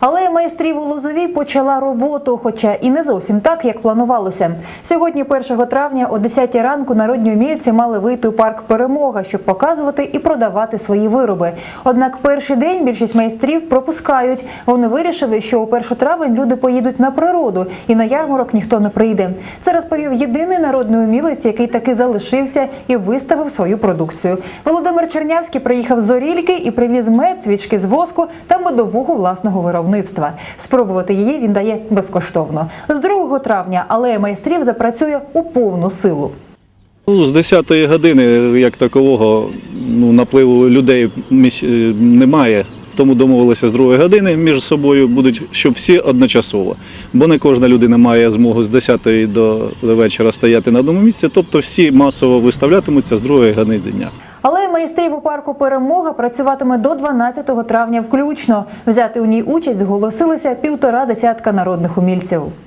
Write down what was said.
Але майстрів у Лозовій почала роботу, хоча і не зовсім так, як планувалося. Сьогодні, 1 травня, о 10 ранку, народні умільці мали вийти у парк Перемога, щоб показувати і продавати свої вироби. Однак перший день більшість майстрів пропускають. Вони вирішили, що у 1 травень люди поїдуть на природу і на ярмарок ніхто не прийде. Це розповів єдиний народний умілець, який таки залишився і виставив свою продукцію. Володимир Чернявський приїхав з Орільки і привіз мед, свічки з воску та медового власного виробництва. Спробувати її він дає безкоштовно. З 2 травня алея майстрів запрацює у повну силу. Ну, з 10-ї години, як такового, ну, напливу людей е, немає. Тому домовилися з другої години між собою будуть, щоб всі одночасово. Бо не кожна людина має змогу з 10 до вечора стояти на одному місці, тобто всі масово виставлятимуться з другої години дня. Майстрів у парку Перемога працюватиме до 12 травня включно. Взяти у ній участь зголосилися півтора десятка народних умільців.